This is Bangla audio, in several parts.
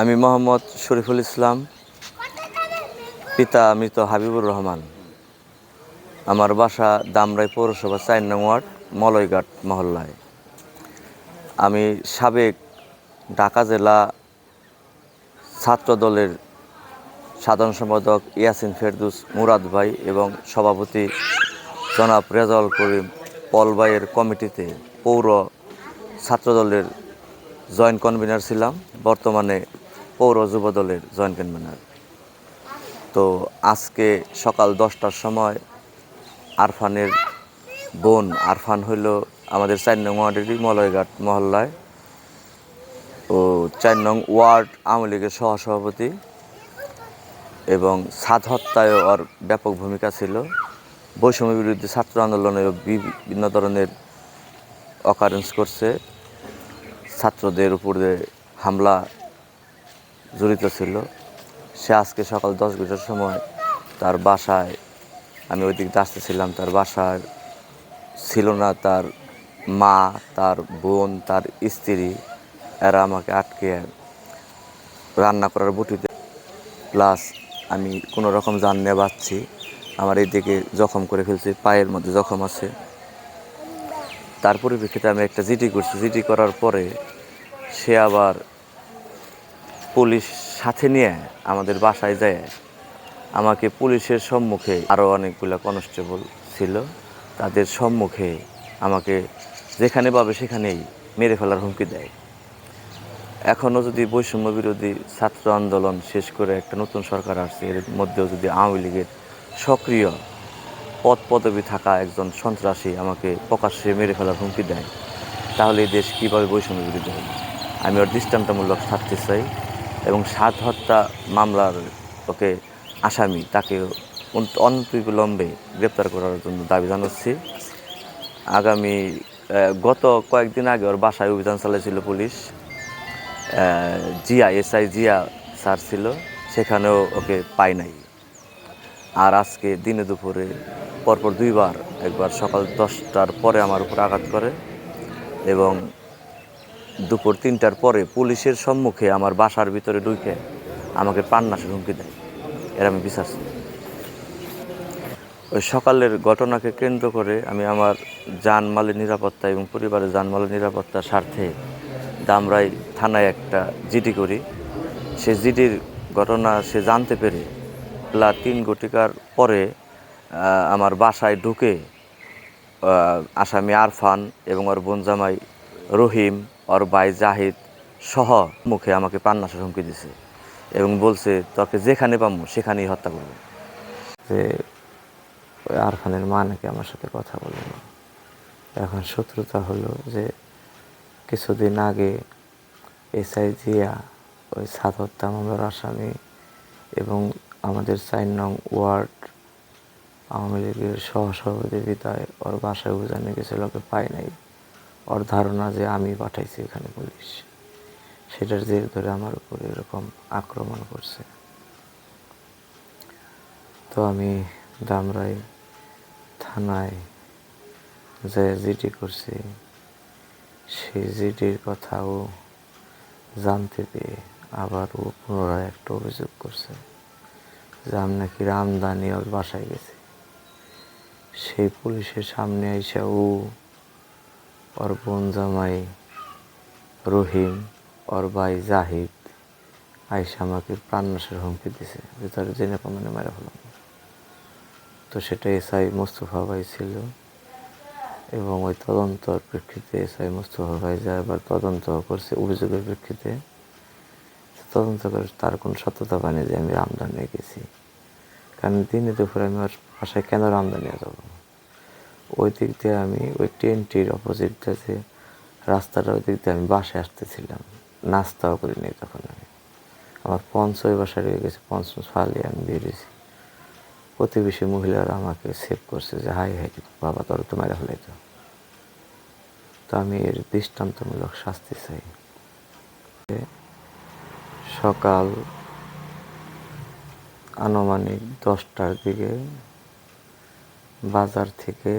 আমি মোহাম্মদ শরীফুল ইসলাম, পিতা মৃত হাবিবুর রহমান। আমার বাসা দামরাই পৌরসভা চার নং ওয়ার্ড, মলয়ঘাট মহল্লায়। আমি সাবেক ঢাকা জেলা ছাত্র দলের সাধারণ সম্পাদক ইয়াসিন ফেরদুস মুরাদ ভাই এবং সভাপতি জনাব রেজাউল করিম পল ভাইয়ের কমিটিতে পৌর ছাত্রদলের জয়েন্ট কনভেনার ছিলাম। বর্তমানে পৌর যুব দলের জয়েন্ট কনভেনার তো আজকে সকাল দশটার সময় আরফানের বোন আরফান হইল আমাদের চার নং ওয়ার্ডেরই মলয়ঘাট মহল্লায়। ও চার নং ওয়ার্ড আওয়ামী লীগের সহসভাপতি এবং সাত হত্যায় ওর ব্যাপক ভূমিকা ছিল। বৈষম্য বিরুদ্ধে ছাত্র আন্দোলনে বিভিন্ন ধরনের অকারেন্স করছে। ছাত্রদের উপরে হামলা জড়িত ছিল। সে আজকে সকাল দশ ঘটার সময় তার বাসায়, আমি ওই দিক আসতেছিলাম, তার বাসায় ছিল না তার মা, তার বোন, তার স্ত্রী। এরা আমাকে আটকে রান্না করার বুটিতে প্লাস আমি কোনো রকম যান নিয়ে বাঁচছি। আমার এই দিকে জখম করে ফেলছি, পায়ের মধ্যে জখম আছে। তার পরিপ্রেক্ষিতে আমি একটা জিডি করছি। জিডি করার পরে সে আবার পুলিশ সাথে নিয়ে আমাদের বাসায় যায়। আমাকে পুলিশের সম্মুখে আরও অনেকগুলো কনস্টেবল ছিল। তাদের সম্মুখে আমাকে যেখানে পাবে সেখানেই মেরে ফেলার হুমকি দেয়। এখনও যদি বৈষম্য বিরোধী ছাত্র আন্দোলন শেষ করে একটা নতুন সরকার আসছে, এর মধ্যেও যদি আওয়ামী লীগের সক্রিয় পদ পদবি থাকা একজন সন্ত্রাসী আমাকে প্রকাশ্যে মেরে ফেলার হুমকি দেয়, তাহলে এই দেশ কীভাবে বৈষম্য বিরোধী হবে? আমি ওর দৃষ্টান্তমূলক ছাড়তে চাই। এবং সাত হত্যা মামলার ওকে আসামি তাকে অনতিবিলম্বে গ্রেপ্তার করার জন্য দাবি জানাচ্ছি। আগামী গত কয়েকদিন আগে ওর বাসায় অভিযান চালিয়েছিল police. Zia, SI Zia sir ছিল, সেখানেও ওকে পাই নাই। আর আজকে দিনে দুপুরে পরপর দুইবার, একবার সকাল দশটার পরে আমার উপর আঘাত করে এবং দুপুর তিনটার পরে পুলিশের সম্মুখে আমার বাসার ভিতরে ঢুকে আমাকে প্রাণনাশের হুমকি দেয়। এর আমি বিশ্বাস ওই সকালের ঘটনাকে কেন্দ্র করে আমি আমার জানমালের নিরাপত্তা এবং পরিবারের জানমালের নিরাপত্তার স্বার্থে দামরাই থানায় একটা জিডি করি। সে জিডির ঘটনা সে জানতে পেরে প্লা তিন ঘটিকার পরে আমার বাসায় ঢুকে আসামি আরফান এবং ওর বোন জামাই রহিম ওর ভাই জাহিদ সহ মুখে আমাকে প্রাণনাশের হুমকি দিছে এবং বলছে, তোকে যেখানে পাবো সেখানেই হত্যা করব। যে ওই আরফানের মা নাকি আমার সাথে কথা বলে না। এখন শত্রুতা হলো যে কিছুদিন আগে এসআই জিয়া, ওই সাত হত্যা মামলার আসামি এবং আমাদের চার নং ওয়ার্ড আওয়ামী লীগের সহসভাপতি বিদায় ওর বাসায় অভিযানে গেছিল ওকে পাই নাই। ওর ধারণা যে আমি পাঠাইছি এখানে পুলিশ। সেটার জের ধরে আমার উপর এরকম আক্রমণ করছে। তো আমি দামরাই থানায় যে জিডি করছি, সেই জিডির কথাও জানতে পেয়ে আবার ও পুনরায় একটা অভিযোগ করছে যে আমি নাকি রামদানি ওর বাসায় গেছি। সেই পুলিশের সামনে আইসা ও ওর বোন জামাই রহিম, ওর ভাই জাহিদ। আইসা আমাকে প্রাণনাশের হুমকি দিছে যে তার জেনে কমানে মেরে ফেলাম। তো সেটা এসআই মোস্তফা ভাই ছিল এবং ওই তদন্তর প্রেক্ষিতে এসআই মোস্তফা ভাই যা এবার তদন্ত করছে, অভিযোগের প্রেক্ষিতে তদন্ত করে তার কোনো সত্যতা পায়নি যে আমি রামদানে গেছি। কারণ দিনে দুপুরে আমি ওর বাসায় কেন রামদানে যাব? ওই দিক দিয়ে আমি, ওই ট্রেনটির অপোজিট যে রাস্তাটা ওই দিক দিয়ে আমি বাসায় আসতেছিলাম। নাস্তাও করিনি তখন আমি। আমার পঞ্চই বাসায় রয়ে গেছে পঞ্চম ফালিয়ে আমি বেরিয়েছি প্রতিবেশী মহিলারা আমাকে সেভ করছে যে, হাই হাই, বাবা, তোর তো মেরে ফেলাইতো। তো আমি এর দৃষ্টান্তমূলক শাস্তি চাই। সকাল আনুমানিক দশটার দিকে বাজার থেকে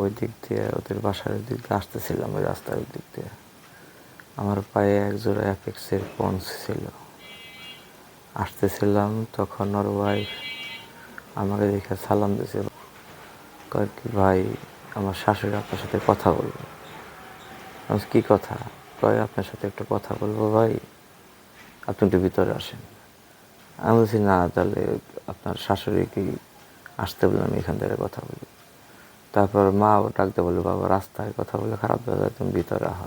ওই দিক দিয়ে ওদের বাসার ওই দিক দিয়ে আসতেছিলাম, ওই রাস্তার ওই দিক দিয়ে। আমার পায়ে একজোড়া অ্যাপেক্সের পন্স ছিল। আসতেছিলাম, তখন ওর ওয়াইফ আমাকে দেখে সালাম দিয়েছিল কয় কি, ভাই, আমার শাশুড়ি আপনার সাথে কথা বলব। কি কথা? কয়, আপনার সাথে একটু কথা বলব ভাই, আপনি একটু ভিতরে আসেন। আমি বলছি, না, তাহলে আপনার শাশুড়ি কি আসতে বললাম আমি এখান থেকে কথা বলি। তারপর মা ডাকতে বলল, বাবা, রাস্তায় কথা বলে খারাপ যায় তুমি ভিতরে আহ।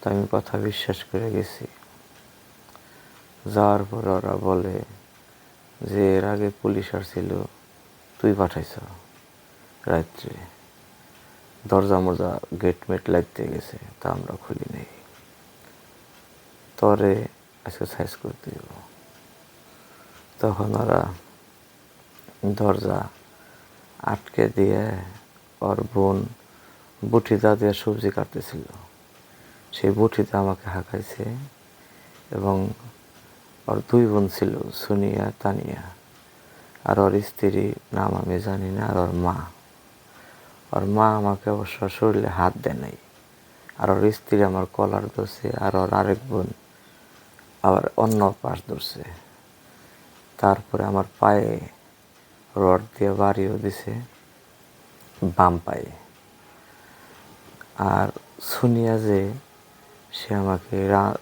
তো আমি কথা বিশ্বাস করে গেছি। যাওয়ার পর ওরা বলে যে, এর আগে পুলিশ আসছিল, তুই পাঠাইছ রাত্রে। দরজা মরজা গেট মেট লাগতে গেছে, তা আমরা খুলি নেই। তরে এক্সারসাইজ করতে যাব তখন ওরা দরজা আটকে দিয়ে ওর বোন বুটিটা দিয়ে সবজি কাটতেছিল। সেই বুটিতে আমাকে হাঁকাইছে এবং ওর দুই বোন ছিল, সুনিয়া তানিয়া। আর ওর স্ত্রীর নাম আমি জানি না, আর ওর মা। ওর মা আমাকে অবশ্য শরীরে হাত দেয় নাই। আর ওর স্ত্রী আমার কলার ধরছে, আর ওর আরেক বোন আবার অন্য পাশ ধরছে। তারপরে আমার পায়ে রড দিয়ে বাড়িও দিছে, বাম পায়ে। আর সুনিয়া যে, সে আমাকে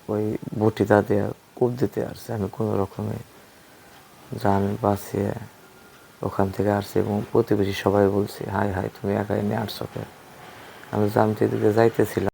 ওই বটিটা দিয়ে কূপ দিতে আসছে। আমি কোনো রকমে যান বাঁচিয়ে ওখান থেকে আসছি এবং প্রতিবেশী সবাই বলছে হাই হাই তুমি একাই নিয়ে আসছো কে?" আমি জানতে দিকে যাইতেছিলাম।